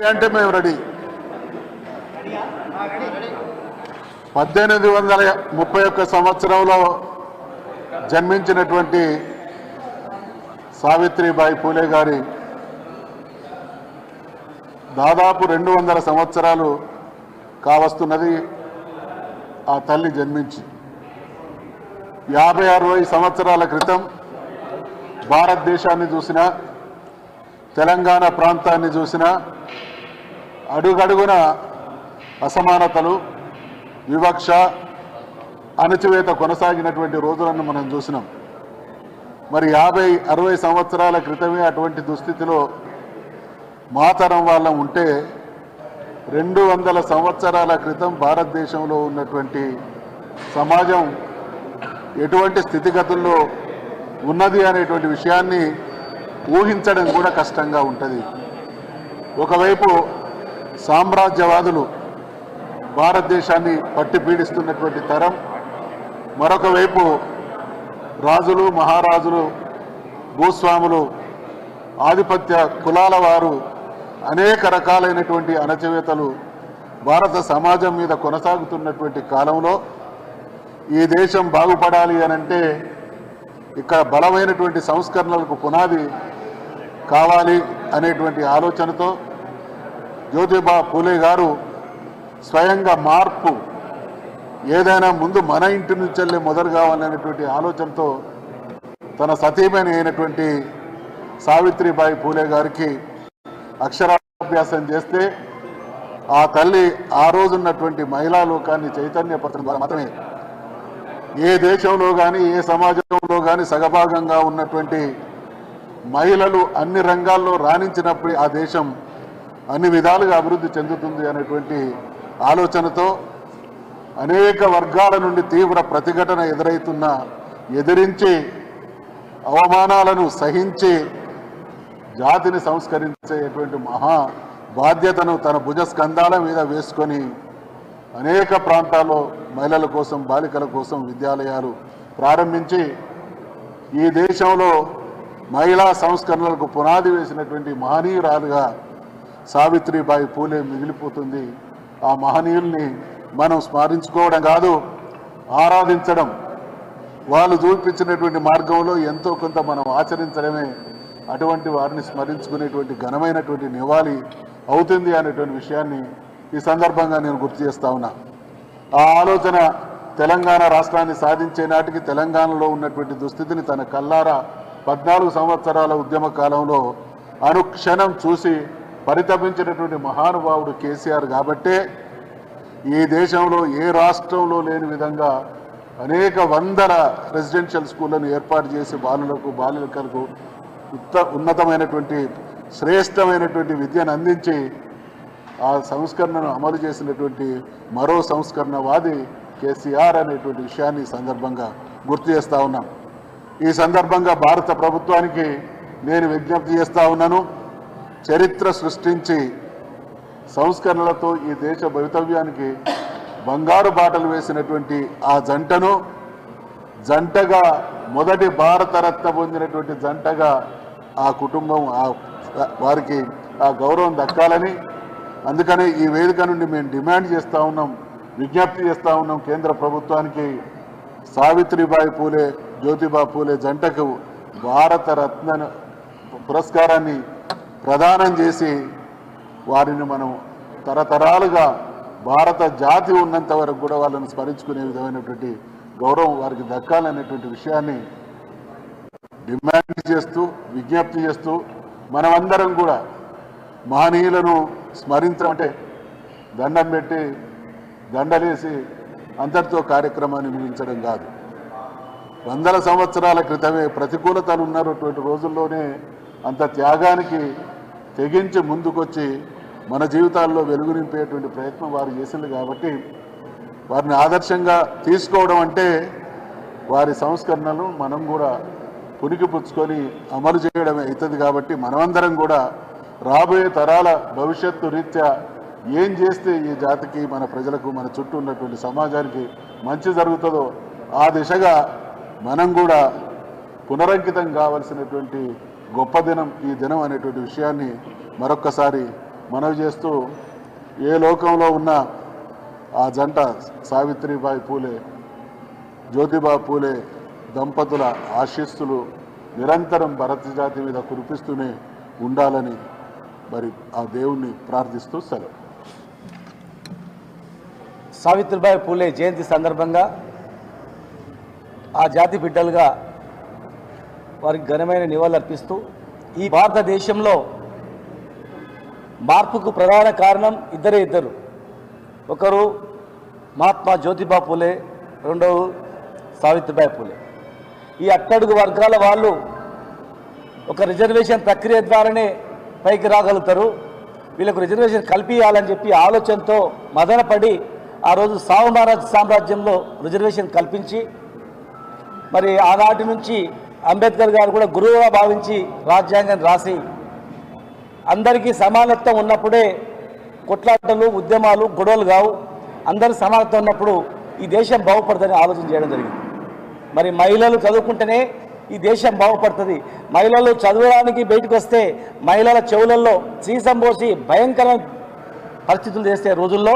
అంటే మేము రెడీ. పద్దెనిమిది వందల ముప్పై ఒక్క సంవత్సరంలో జన్మించినటువంటి సావిత్రిబాయి పూలే గారి దాదాపు రెండు వందల సంవత్సరాలు కావస్తున్నది ఆ తల్లి జన్మించి. యాభై అరవై సంవత్సరాల క్రితం భారతదేశాన్ని చూసిన తెలంగాణ ప్రాంతాన్ని చూసిన అడుగడుగున అసమానతలు వివక్ష అణచివేత కొనసాగినటువంటి రోజులను మనం చూసినాం. మరి యాభై అరవై సంవత్సరాల క్రితమే అటువంటి దుస్థితిలో మాతరం వాళ్ళం ఉంటే రెండు వందల సంవత్సరాల క్రితం భారతదేశంలో ఉన్నటువంటి సమాజం ఎటువంటి స్థితిగతుల్లో ఉన్నది అనేటువంటి విషయాన్ని ఊహించడం కూడా కష్టంగా ఉంటుంది. ఒకవైపు సామ్రాజ్యవాదులు భారతదేశాన్ని పట్టి పీడిస్తున్నటువంటి తరం. మరొక వైపు రాజులు మహారాజులు భూస్వాములు ఆధిపత్య కులాల వారు అనేక రకాలైనటువంటి అణచివేతలు భారత సమాజం మీద కొనసాగుతున్నటువంటి కాలంలో ఈ దేశం బాగుపడాలి అనంటే ఇక్కడ బలమైనటువంటి సంస్కరణలకు పునాది కావాలి అనేటువంటి ఆలోచనతో జ్యోతిబా పూలే గారు స్వయంగా మార్పు ఏదైనా ముందు మన ఇంటి నుంచెల్లే మొదలు కావాలనేటువంటి ఆలోచనతో తన సతీమణి అయినటువంటి సావిత్రిబాయి పూలే గారికి అక్షరాభ్యాసం చేస్తే ఆ తల్లి ఆ రోజున్నటువంటి మహిళా లోకాన్ని చైతన్యపరచడం ద్వారా మాత్రమే. ఏ దేశంలో కానీ ఏ సమాజంలో కానీ సగభాగంగా ఉన్నటువంటి మహిళలు అన్ని రంగాల్లో రాణించినప్పుడు ఆ దేశం అన్ని విధాలుగా అభివృద్ధి చెందుతుంది అనేటువంటి ఆలోచనతో అనేక వర్గాల నుండి తీవ్ర ప్రతిఘటన ఎదురైతున్న ఎదిరించి అవమానాలను సహించి జాతిని సంస్కరించేటువంటి మహా బాధ్యతను తన భుజ స్కంధాల మీద వేసుకొని అనేక ప్రాంతాల్లో మహిళల కోసం బాలికల కోసం విద్యాలయాలు ప్రారంభించి ఈ దేశంలో మహిళా సంస్కరణలకు పునాది వేసినటువంటి మహనీయురాలుగా సావిత్రిబాయి పూలే మిగిలిపోతుంది. ఆ మహనీయుల్ని మనం స్మరించుకోవడం కాదు ఆరాధించడం. వాళ్ళు చూపించినటువంటి మార్గంలో ఎంతో కొంత మనం ఆచరించడమే. అటువంటి వారిని స్మరించుకునేటువంటి ఘనమైనటువంటి నివాళి అవుతుంది అనేటువంటి విషయాన్ని ఈ సందర్భంగా నేను గుర్తు చేస్తా ఉన్నా. ఆ ఆలోచన తెలంగాణ రాష్ట్రాన్ని సాధించే నాటికి తెలంగాణలో ఉన్నటువంటి దుస్థితిని తన కల్లారా పద్నాలుగు సంవత్సరాల ఉద్యమ కాలంలో అనుక్షణం చూసి పరితపించినటువంటి మహానుభావుడు కేసీఆర్ కాబట్టే ఈ దేశంలో ఏ రాష్ట్రంలో లేని విధంగా అనేక వందల రెసిడెన్షియల్ స్కూళ్ళను ఏర్పాటు చేసి బాలులకు బాలికలకు ఉత్త ఉన్నతమైనటువంటి శ్రేష్టమైనటువంటి విద్యను అందించి ఆ సంస్కరణను అమలు చేసినటువంటి మరో సంస్కరణవాది కేసీఆర్ అనేటువంటి విషయాన్ని సందర్భంగా గుర్తు చేస్తా ఉన్నాం. ఈ సందర్భంగా భారత ప్రభుత్వానికి నేను విజ్ఞప్తి చేస్తూ ఉన్నాను. చరిత్ర సృష్టించి సంస్కరణలతో ఈ దేశ భవితవ్యానికి బంగారు బాటలు వేసినటువంటి ఆ జంటను జంటగా మొదటి భారతరత్న పొందినటువంటి జంటగా ఆ కుటుంబం ఆ వారికి ఆ గౌరవం దక్కాలని అందుకనే ఈ వేదిక నుండి మేము డిమాండ్ చేస్తూ ఉన్నాం విజ్ఞప్తి చేస్తూ ఉన్నాం కేంద్ర ప్రభుత్వానికి. సావిత్రిబాయి పూలే జ్యోతిబా పూలే జంటకు భారతరత్న పురస్కారాన్ని ప్రదానం చేసి వారిని మనం తరతరాలుగా భారత జాతి ఉన్నంత వరకు కూడా వాళ్ళని స్మరించుకునే విధమైనటువంటి గౌరవం వారికి దక్కాలనేటువంటి విషయాన్ని డిమాండ్ చేస్తూ విజ్ఞప్తి చేస్తూ మనమందరం కూడా మహనీయులను స్మరించడం అంటే దండం పెట్టి దండలేసి అందరితో కార్యక్రమాన్ని ముగించడం కాదు. వందల సంవత్సరాల క్రితమే ప్రతికూలతలు ఉన్నటువంటి రోజుల్లోనే అంత త్యాగానికి తెగించి ముందుకొచ్చి మన జీవితాల్లో వెలుగు నింపేటువంటి ప్రయత్నం వారు చేసింది కాబట్టి వారిని ఆదర్శంగా తీసుకోవడం అంటే వారి సంస్కరణలు మనం కూడా పుణికిపుచ్చుకొని అమలు చేయడమే అవుతుంది కాబట్టి మనమందరం కూడా రాబోయే తరాల భవిష్యత్తు రీత్యా ఏం చేస్తే ఈ జాతికి మన ప్రజలకు మన చుట్టూ ఉన్నటువంటి సమాజానికి మంచి జరుగుతుందో ఆ దిశగా మనం కూడా పునరంకితం కావలసినటువంటి గొప్ప దినం ఈ దినం అనేటువంటి విషయాన్ని మరొక్కసారి మనవి చేస్తూ ఏ లోకంలో ఉన్న ఆ జంట సావిత్రిబాయి పూలే జ్యోతిబా పూలే దంపతుల ఆశీస్సులు నిరంతరం భరత జాతి మీద కురిపిస్తూనే ఉండాలని మరి ఆ దేవుణ్ణి ప్రార్థిస్తూ సెలవు. సావిత్రిబాయి పూలే జయంతి సందర్భంగా ఆ జాతి బిడ్డలుగా వారికి ఘనమైన నివాళులర్పిస్తూ ఈ భారతదేశంలో మార్పుకు ప్రధాన కారణం ఇద్దరే ఇద్దరు. ఒకరు మహాత్మా జ్యోతిబా పూలే రెండవ సావిత్రిబాయి పూలే. ఈ అట్టడుగు వర్గాల వాళ్ళు ఒక రిజర్వేషన్ ప్రక్రియ ద్వారానే పైకి రాగలుగుతారు. వీళ్ళకు రిజర్వేషన్ కల్పించాలని చెప్పి ఆలోచనతో మదనపడి ఆ రోజు సావు మహారాజ్ సామ్రాజ్యంలో రిజర్వేషన్ కల్పించి మరి ఆనాటి నుంచి అంబేద్కర్ గారు కూడా గురువుగా భావించి రాజ్యాంగం రాసి అందరికీ సమానత్వం ఉన్నప్పుడే కొట్లాటలు ఉద్యమాలు గొడవలు కావు. అందరూ సమానత్వం ఉన్నప్పుడు ఈ దేశం బాగుపడుతుందని ఆలోచన చేయడం జరిగింది. మరి మహిళలు చదువుకుంటేనే ఈ దేశం బాగుపడుతుంది. మహిళలు చదవడానికి బయటకు వస్తే మహిళల చెవులలో సీసం పోసి భయంకర పరిస్థితులు చేసే రోజుల్లో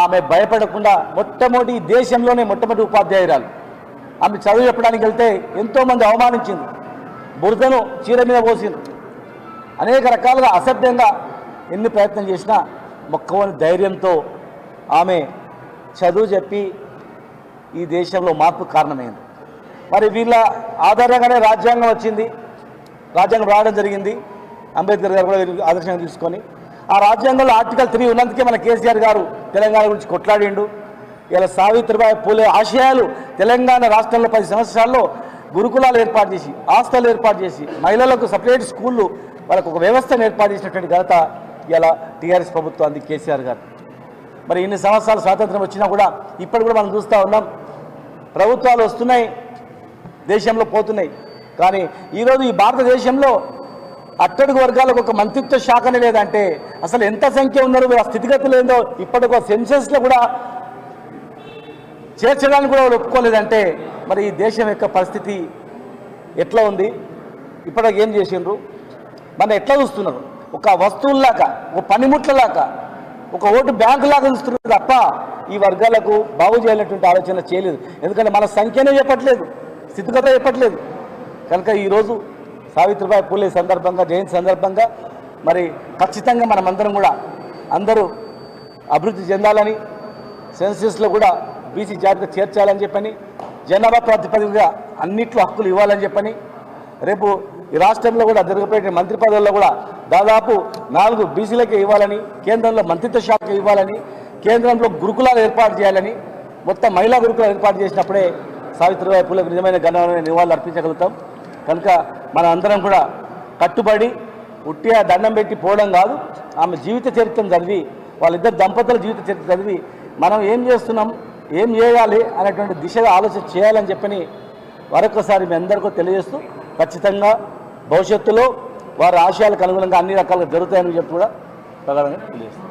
ఆమె భయపడకుండా మొట్టమొదటి దేశంలోనే మొట్టమొదటి ఉపాధ్యాయురాలు. ఆమె చదువు చెప్పడానికి వెళ్తే ఎంతోమంది అవమానించింది. బురదను చీర మీద పోసింది. అనేక రకాలుగా అసభ్యంగా ఎన్ని ప్రయత్నం చేసినా మొక్కవని ధైర్యంతో ఆమె చదువు చెప్పి ఈ దేశంలో మార్పు కారణమైంది. మరి వీళ్ళ ఆధారంగానే రాజ్యాంగం వచ్చింది. రాజ్యాంగం రావడం జరిగింది. అంబేద్కర్ గారు కూడా ఆదర్శంగా తీసుకొని. ఆ రాజ్యాంగంలో ఆర్టికల్ త్రీ ఉన్నందుకే మన కేసీఆర్ గారు తెలంగాణ గురించి కొట్లాడిండు. ఇలా సావిత్రిబాయి పూలే ఆశయాలు తెలంగాణ రాష్ట్రంలో పది సంవత్సరాల్లో గురుకులాలు ఏర్పాటు చేసి హాస్టల్ ఏర్పాటు చేసి మహిళలకు సపరేట్ స్కూళ్ళు వాళ్ళకు ఒక వ్యవస్థను ఏర్పాటు చేసినటువంటి ఘనత ఇలా టీఆర్ఎస్ ప్రభుత్వానికి కేసీఆర్ గారు. మరి ఇన్ని సంవత్సరాలు స్వాతంత్రం వచ్చినా కూడా ఇప్పటి కూడా మనం చూస్తూ ఉన్నాం. ప్రభుత్వాలు వస్తున్నాయి దేశంలో పోతున్నాయి. కానీ ఈరోజు ఈ భారతదేశంలో అట్టడుగు వర్గాలకు ఒక మంత్రిత్వ శాఖనే లేదంటే అసలు ఎంత సంఖ్య ఉన్నారో ఆ స్థితిగతులు ఏందో ఇప్పటికో సెన్సెస్లో కూడా చేర్చడానికి కూడా వాళ్ళు ఒప్పుకోలేదంటే మరి ఈ దేశం యొక్క పరిస్థితి ఎట్లా ఉంది? ఇప్పటికి ఏం చేసిండ్రు? మన ఎట్లా చూస్తున్నారు? ఒక వస్తువుల్లాగా ఒక పనిముట్లలాగా ఒక ఓటు బ్యాంకు లాగా చూస్తున్నారు తప్ప ఈ వర్గాలకు బాగు చేయాలనేటువంటి ఆలోచన చేయలేదు. ఎందుకంటే మన సంఖ్యనే చెప్పట్లేదు స్థితిగత చెప్పట్లేదు. కనుక ఈరోజు సావిత్రిబాయి పూలే సందర్భంగా జయంతి సందర్భంగా మరి ఖచ్చితంగా మనమందరం కూడా అందరూ అభివృద్ధి చెందాలని సెన్సెస్లో కూడా బీసీ జాబితా చేర్చాలని చెప్పని జనాభా ప్రాతిపదికగా అన్నిట్లో హక్కులు ఇవ్వాలని చెప్పని రేపు ఈ రాష్ట్రంలో కూడా జరగబోయే మంత్రి పదవుల్లో కూడా దాదాపు నాలుగు బీసీలకే ఇవ్వాలని కేంద్రంలో మంత్రిత్వ శాఖ ఇవ్వాలని కేంద్రంలో గురుకులాలు ఏర్పాటు చేయాలని మొత్తం మహిళా గురుకులాలు ఏర్పాటు చేసినప్పుడే సావిత్రిబాయి పూలకు నిజమైన ఘనమైన నివాళులు అర్పించగలుగుతాం. కనుక మన అందరం కూడా కట్టుబడి ఉట్టిగా దండం పెట్టి పోవడం కాదు ఆమె జీవిత చరిత్రను చదివి వాళ్ళిద్దరు దంపతుల జీవిత చరిత్ర చదివి మనం ఏం చేస్తున్నాం? ఏం చేయాలి అనేటువంటి దిశగా ఆలోచన చేయాలని చెప్పని మరొకసారి మీ అందరికీ తెలియజేస్తూ ఖచ్చితంగా భవిష్యత్తులో వారి ఆశయాలకు అనుగుణంగా అన్ని రకాలుగా జరుగుతాయని చెప్పి కూడా ప్రధానంగా తెలియజేస్తాం.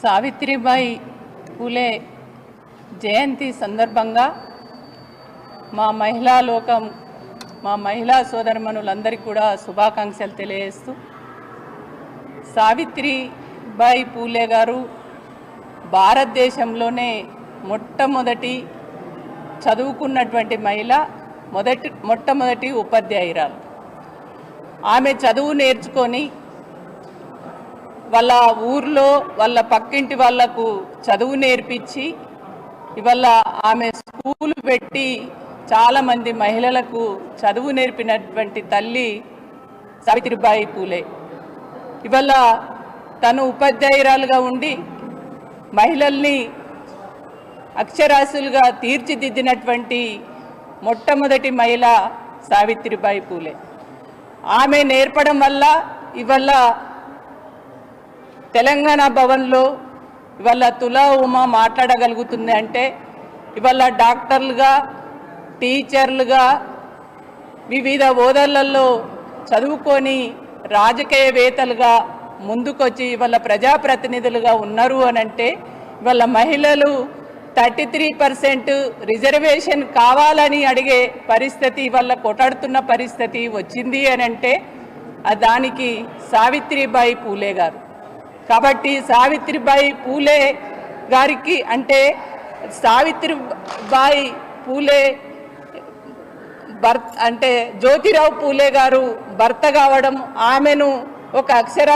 సావిత్రిబాయి పూలే జయంతి సందర్భంగా మా మహిళా లోకం మా మహిళా సోదరమణులందరికీ కూడా శుభాకాంక్షలు తెలియజేస్తూ సావిత్రిబాయి పూలే గారు భారతదేశంలోనే మొట్టమొదటి చదువుకున్నటువంటి మహిళ మొదటి మొట్టమొదటి ఉపాధ్యాయురాలు. ఆమె చదువు నేర్చుకొని వాళ్ళ ఊర్లో వాళ్ళ పక్కింటి వాళ్ళకు చదువు నేర్పించి ఇవాళ ఆమె స్కూల్ పెట్టి చాలామంది మహిళలకు చదువు నేర్పినటువంటి తల్లి సావిత్రిబాయి పూలే. ఇవాళ తను ఉపాధ్యాయురాలుగా ఉండి మహిళల్ని అక్షరాస్యులుగా తీర్చిదిద్దినటువంటి మొట్టమొదటి మహిళ సావిత్రిబాయి పూలే. ఆమె నేర్పడం వల్ల ఇవాళ తెలంగాణ భవన్లో ఇవాళ తులా ఉమా మాట్లాడగలుగుతుంది అంటే ఇవాళ డాక్టర్లుగా టీచర్లుగా వివిధ హోదాలలో చదువుకొని రాజకీయవేత్తలుగా ముందుకొచ్చి ఇవాళ ప్రజాప్రతినిధులుగా ఉన్నారు అని అంటే ఇవాళ మహిళలు థర్టీ త్రీ పర్సెంట్ రిజర్వేషన్ కావాలని అడిగే పరిస్థితి ఇవాళ కొటాడుతున్న పరిస్థితి వచ్చింది అని అంటే దానికి సావిత్రిబాయి పూలే గారు. కాబట్టి సావిత్రిబాయి పూలే గారికి అంటే సావిత్రిబాయి పూలే భర్త అంటే జ్యోతిరావు పూలే గారు భర్త కావడం ఆమెను ఒక అక్షర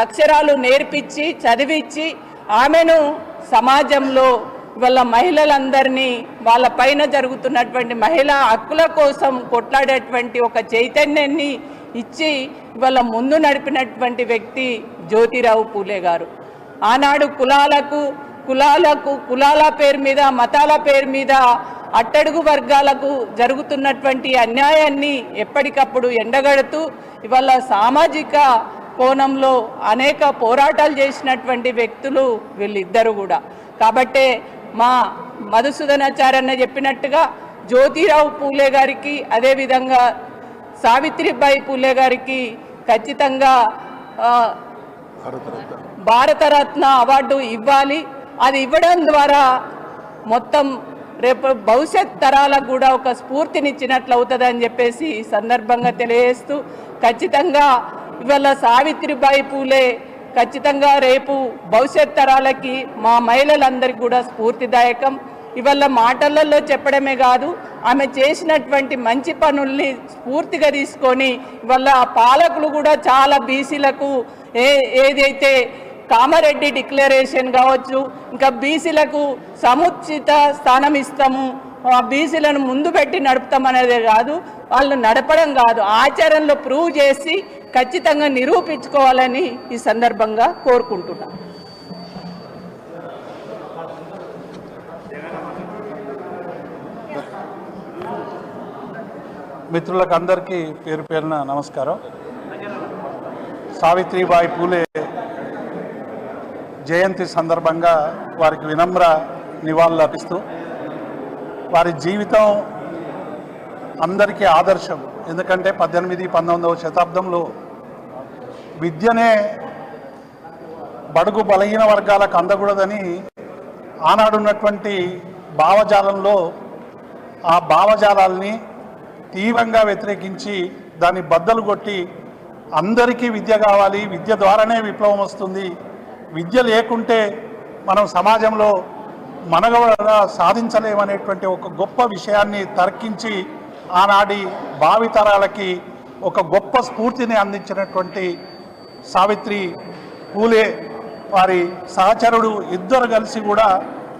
అక్షరాలు నేర్పించి చదివించి ఆమెను సమాజంలో వాళ్ళ మహిళలందరినీ వాళ్ళ పైన జరుగుతున్నటువంటి మహిళా హక్కుల కోసం కొట్లాడేటువంటి ఒక చైతన్యాన్ని ఇచ్చి వాళ్ళ ముందు నడిపినటువంటి వ్యక్తి జ్యోతిరావు పూలే గారు. ఆనాడు కులాలకు కులాలకు కులాల పేరు మీద మతాల పేరు మీద అట్టడుగు వర్గాలకు జరుగుతున్నటువంటి అన్యాయాన్ని ఎప్పటికప్పుడు ఎండగడుతూ ఇవాళ సామాజిక కోణంలో అనేక పోరాటాలు చేసినటువంటి వ్యక్తులు వీళ్ళిద్దరు కూడా. కాబట్టే మా మధుసూదనాచార్యన్న చెప్పినట్టుగా జ్యోతిరావు పూలే గారికి అదేవిధంగా సావిత్రిబాయి పూలే గారికి ఖచ్చితంగా భారతరత్న అవార్డు ఇవ్వాలి. అది ఇవ్వడం ద్వారా మొత్తం రేపు భవిష్యత్ తరాలకు కూడా ఒక స్ఫూర్తినిచ్చినట్లు అవుతుంది అని చెప్పేసి ఈ సందర్భంగా తెలియజేస్తూ ఖచ్చితంగా ఇవాళ సావిత్రిబాయి పూలే ఖచ్చితంగా రేపు భవిష్యత్ తరాలకి మా మహిళలందరికీ కూడా స్ఫూర్తిదాయకం. ఇవాళ మాటలలో చెప్పడమే కాదు ఆమె చేసినటువంటి మంచి పనుల్ని స్ఫూర్తిగా తీసుకొని ఇవాళ ఆ పాలకులు కూడా చాలా బీసీలకు ఏ ఏదైతే కామారెడ్డి డిక్లరేషన్ కావచ్చు ఇంకా బీసీలకు సముచిత స్థానం ఇస్తాము. ఆ బీసీలను ముందు పెట్టి నడుపుతాం అనేది కాదు వాళ్ళు నడపడం కాదు ఆచరణలో ప్రూవ్ చేసి ఖచ్చితంగా నిరూపించుకోవాలని ఈ సందర్భంగా కోరుకుంటున్నాను మిత్రులకు అందరికీ పేరు పేరున నమస్కారం. సావిత్రిబాయి పూలే జయంతి సందర్భంగా వారికి వినమ్ర నివాళులు అర్పిస్తూ వారి జీవితం అందరికీ ఆదర్శం. ఎందుకంటే పద్దెనిమిది పంతొమ్మిదవ శతాబ్దంలో విద్యనే బడుగు బలహీన వర్గాలకు అందకూడదని ఆనాడున్నటువంటి భావజాలంలో ఆ భావజాలాల్ని తీవ్రంగా వ్యతిరేకించి దాన్ని బద్దలు కొట్టి అందరికీ విద్య కావాలి విద్య ద్వారానే విప్లవం వస్తుంది విద్య లేకుంటే మనం సమాజంలో మనగడ సాధించలేమనేటువంటి ఒక గొప్ప విషయాన్ని తర్కించి ఆనాడి భావితరాలకి ఒక గొప్ప స్ఫూర్తిని అందించినటువంటి సావిత్రి పూలే వారి సహచరుడు ఇద్దరు కలిసి కూడా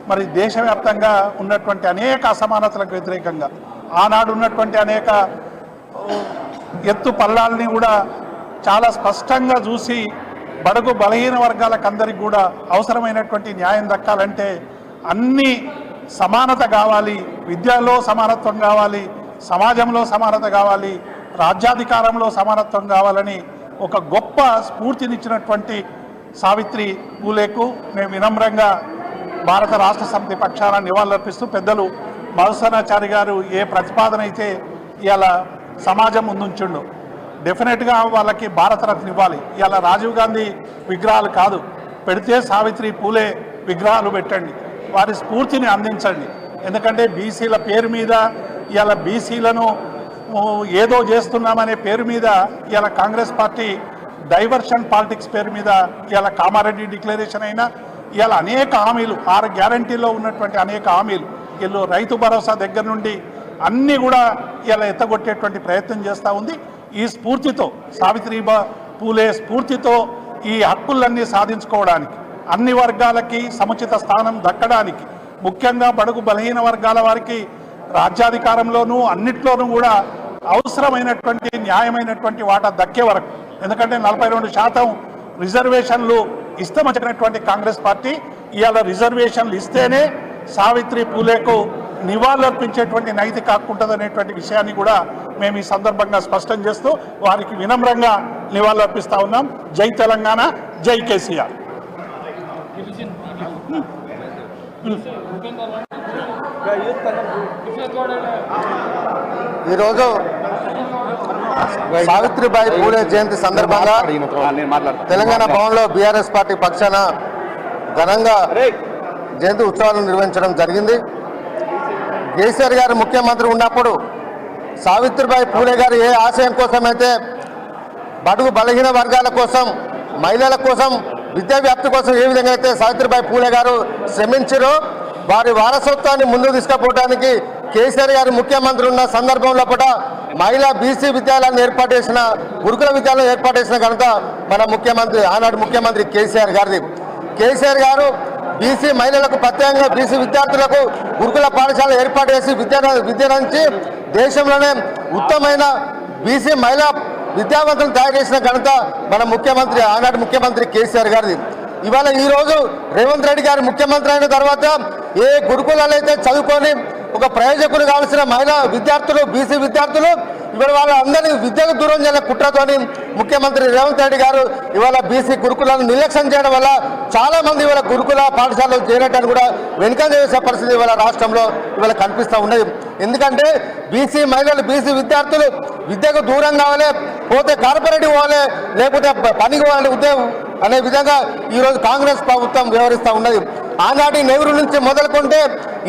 మరి దేశవ్యాప్తంగా ఉన్నటువంటి అనేక అసమానతలకు వ్యతిరేకంగా ఆనాడు ఉన్నటువంటి అనేక ఎత్తు పల్లాలని కూడా చాలా స్పష్టంగా చూసి బడుగు బలహీన వర్గాలకు అందరికి కూడా అవసరమైనటువంటి న్యాయం దక్కాలంటే అన్ని సమానత కావాలి విద్యలో సమానత్వం కావాలి సమాజంలో సమానత కావాలి రాజ్యాధికారంలో సమానత్వం కావాలని ఒక గొప్ప స్ఫూర్తినిచ్చినటువంటి సావిత్రి పూలేకు మేము వినమ్రంగా భారత రాష్ట్ర సమితి పక్షాన నివాళులర్పిస్తూ పెద్దలు మధుసనాచారి గారు ఏ ప్రతిపాదన అయితే ఇవాళ సమాజం ముందుంచుండు. డెఫినెట్గా వాళ్ళకి భారతరత్న ఇవ్వాలి. ఇలా రాజీవ్ గాంధీ విగ్రహాలు కాదు. పెడితే సావిత్రి పూలే విగ్రహాలు పెట్టండి. వారి స్ఫూర్తిని అందించండి. ఎందుకంటే బీసీల పేరు మీద ఇవాళ బీసీలను ఏదో చేస్తున్నామనే పేరు మీద ఇలా కాంగ్రెస్ పార్టీ డైవర్షన్ పాలిటిక్స్ పేరు మీద ఇలా కామారెడ్డి డిక్లరేషన్ అయినా ఇవాళ అనేక హామీలు ఆరు గ్యారంటీలో ఉన్నటువంటి అనేక హామీలు వీళ్ళు రైతు భరోసా దగ్గర నుండి అన్నీ కూడా ఇలా ఎత్తగొట్టేటువంటి ప్రయత్నం చేస్తూ ఉంది. ఈ స్ఫూర్తితో సావిత్రిబా పూలే స్ఫూర్తితో ఈ హక్కులన్నీ సాధించుకోవడానికి అన్ని వర్గాలకి సముచిత స్థానం దక్కడానికి ముఖ్యంగా బడుగు బలహీన వర్గాల వారికి రాజ్యాధికారంలోనూ అన్నిట్లోనూ కూడా అవసరమైనటువంటి న్యాయమైనటువంటి వాటా దక్కే వరకు. ఎందుకంటే నలభై రెండు శాతం రిజర్వేషన్లు ఇష్టమచ్చినటువంటి కాంగ్రెస్ పార్టీ ఇవాళ రిజర్వేషన్లు ఇస్తేనే సావిత్రి పూలేకు నివాళులర్పించేటువంటి నైతిక హక్కు విషయాన్ని కూడా మేము ఈ సందర్భంగా స్పష్టం చేస్తూ వారికి వినమ్రంగా నివాళులర్పిస్తా ఉన్నాం. జై తెలంగాణ జై కేసీఆర్. ఈరోజు సావిత్రిబాయి పూలే జయంతి సందర్భంగా తెలంగాణ భవన్లో బీఆర్ఎస్ పార్టీ పక్షాన ఘనంగా జయంతి ఉత్సవాలను నిర్వహించడం జరిగింది. కేసీఆర్ గారు ముఖ్యమంత్రి ఉన్నప్పుడు సావిత్రిబాయి పూలే గారు ఏ ఆశయం కోసమైతే బడుగు బలహీన వర్గాల కోసం మహిళల కోసం విద్యా వ్యాప్తి కోసం ఏ విధంగా అయితే సావిత్రిబాయి పూలే గారు శ్రమించారో వారి వారసత్వాన్ని ముందుకు తీసుకుపోవడానికి కేసీఆర్ గారు ముఖ్యమంత్రి ఉన్న సందర్భంలో కూడా మహిళా బీసీ విద్యాలయాన్ని ఏర్పాటు చేసిన గురుకుల విద్యాలయం ఏర్పాటు చేసిన కనుక మన ముఖ్యమంత్రి ఆనాడు ముఖ్యమంత్రి కేసీఆర్ గారిది. కేసీఆర్ గారు బీసీ మహిళలకు ప్రత్యేకంగా బీసీ విద్యార్థులకు గురుకుల పాఠశాల ఏర్పాటు చేసి విద్య విద్యనుంచి దేశంలోనే ఉత్తమమైన బీసీ మహిళా విద్యావంతులను తయారు చేసిన ఘనత మన ముఖ్యమంత్రి ఆనాటి ముఖ్యమంత్రి కేసీఆర్ గారిది. ఇవాళ ఈ రోజు రేవంత్ రెడ్డి గారు ముఖ్యమంత్రి అయిన తర్వాత ఏ గురుకులాలు అయితే చదువుకొని ఒక ప్రయోజకులు కావాల్సిన మహిళా విద్యార్థులు బీసీ విద్యార్థులు ఇవాళ వాళ్ళందరినీ విద్యకు దూరం చేయాల. కుట్రతోని ముఖ్యమంత్రి రేవంత్ రెడ్డి గారు ఇవాళ బీసీ గురుకులను నిర్లక్ష్యం చేయడం వల్ల చాలా మంది ఇవాళ గురుకుల పాఠశాలలో చేరటాన్ని కూడా వెనుక చేసే పరిస్థితి ఇవాళ రాష్ట్రంలో ఇవాళ కనిపిస్తూ ఉన్నది. ఎందుకంటే బీసీ మహిళలు బీసీ విద్యార్థులు విద్యకు దూరం కావాలి పోతే కార్పొరేట్ పోవాలి లేకపోతే పనికి పోవాలి ఉద్యోగం అనే విధంగా ఈరోజు కాంగ్రెస్ ప్రభుత్వం వ్యవహరిస్తూ ఉన్నది. ఆనాటి నెహ్రూ నుంచి మొదలుకుంటే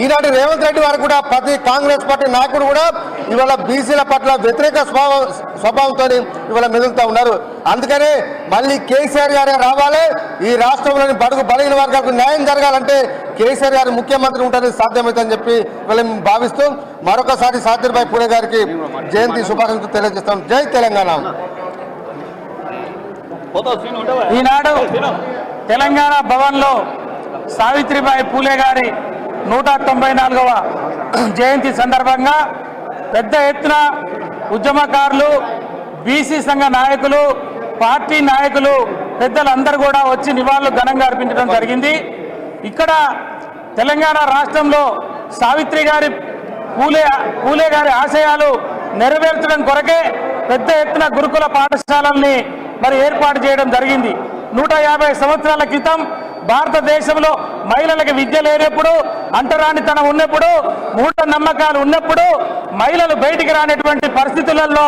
ఈనాటి రేవంత్ రెడ్డి వారు కూడా ప్రతి కాంగ్రెస్ పార్టీ నాయకుడు కూడా ఇవాళ బీసీల పట్ల వ్యతిరేక స్వభావం స్వభావంతో ఇవాళ మెదులుతూ ఉన్నారు. అందుకనే మళ్ళీ కేసీఆర్ గారే రావాలి. ఈ రాష్ట్రంలోని బడుగు బలహీన వర్గాలకు న్యాయం జరగాలంటే కేసీఆర్ గారు ముఖ్యమంత్రి ఉంటే సాధ్యమవుతుందని చెప్పి ఇవాళ మేము భావిస్తూ మరొకసారి సావిత్రిబాయి పూలే గారికి జయంతి శుభాకాంక్షలు తెలియజేస్తాం. జై తెలంగాణ. ఈనాడు తెలంగాణ భవన్లో సావిత్రిబాయి పూలే గారి నూట తొంభై నాలుగవ జయంతి సందర్భంగా పెద్ద ఎత్తున ఉద్యమకారులు బీసీ సంఘ నాయకులు పార్టీ నాయకులు పెద్దలందరూ కూడా వచ్చి నివాళులు ఘనంగా అర్పించడం జరిగింది. ఇక్కడ తెలంగాణ రాష్ట్రంలో సావిత్రి గారి పూలే పూలే గారి ఆశయాలు నెరవేర్చడం కొరకే పెద్ద ఎత్తున గురుకుల పాఠశాలల్ని మరి ఏర్పాటు చేయడం జరిగింది. నూట యాభై సంవత్సరాల క్రితం భారతదేశంలో మహిళలకు విద్య లేనప్పుడు అంటరానితనం ఉన్నప్పుడు మూఢ నమ్మకాలు ఉన్నప్పుడు మహిళలు బయటికి రానటువంటి పరిస్థితులలో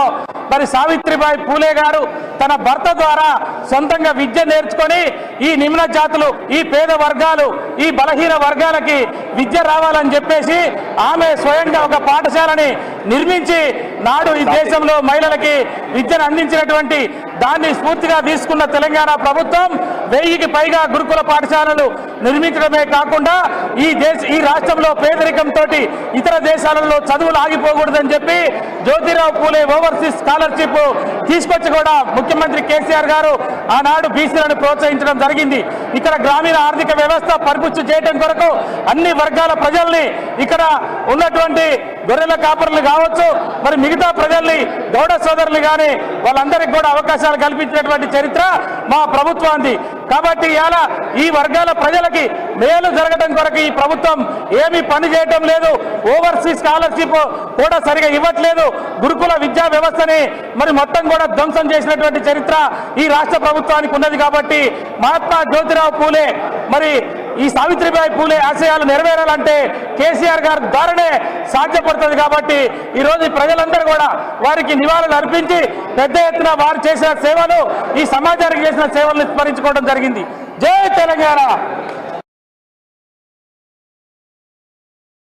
మరి సావిత్రిబాయి పూలే గారు తన భర్త ద్వారా సొంతంగా విద్య నేర్చుకొని ఈ నిమ్న జాతులు ఈ పేద వర్గాలు ఈ బలహీన వర్గాలకి విద్య రావాలని చెప్పేసి ఆమె స్వయంగా ఒక పాఠశాలని నిర్మించి నాడు ఈ దేశంలో మహిళలకి విద్యను అందించినటువంటి దాన్ని స్ఫూర్తిగా తీసుకున్న తెలంగాణ ప్రభుత్వం వెయ్యికి పైగా గురుకుల పాఠశాలలు నిర్మించడమే కాకుండా ఈ దేశ ఈ రాష్ట్రంలో పేదరికంతో ఇతర దేశాలలో చదువులు ఆగిపోకూడదని చెప్పి జ్యోతిరావు పూలే ఓవర్సీస్ స్కాలర్షిప్ తీసుకొచ్చి కూడా ముఖ్యమంత్రి కేసీఆర్ గారు ఆనాడు బీసీలను ప్రోత్సహించడం జరిగింది. ఇక్కడ గ్రామీణ ఆర్థిక వ్యవస్థ పరిపుష్టి చేయడం కొరకు అన్ని వర్గాల ప్రజల్ని ఇక్కడ ఉన్నటువంటి గొర్రెల కాపరులు కావచ్చు మరి మిగతా ప్రజల్ని గౌడ సోదరులు కానీ వాళ్ళందరికీ కూడా అవకాశాలు కల్పించినటువంటి చరిత్ర మా ప్రభుత్వానికి కాబట్టి ఇలా ఈ వర్గాల ప్రజలకి మేలు జరగడం కొరకు ఈ ప్రభుత్వం ఏమీ పని చేయటం లేదు. ఓవర్సీస్ స్కాలర్షిప్ కూడా సరిగా ఇవ్వట్లేదు. గురుకుల విద్యా వ్యవస్థని మరి మొత్తం కూడా ధ్వంసం చేసినటువంటి చరిత్ర ఈ రాష్ట్ర ప్రభుత్వానికి ఉన్నది కాబట్టి మహాత్మా జ్యోతిరావు పూలే మరి ఈ సావిత్రిబాయి పూలే ఆశయాలు నెరవేరాలంటే కేసీఆర్ గారి ద్వారానే సాధ్యపడుతుంది కాబట్టి ఈరోజు ప్రజలందరూ కూడా వారికి నివాళులు అర్పించి పెద్ద ఎత్తున వారు చేసిన సేవలు ఈ సమాజానికి చేసిన సేవలను స్మరించుకోవడం జరిగింది. జై తెలంగాణ!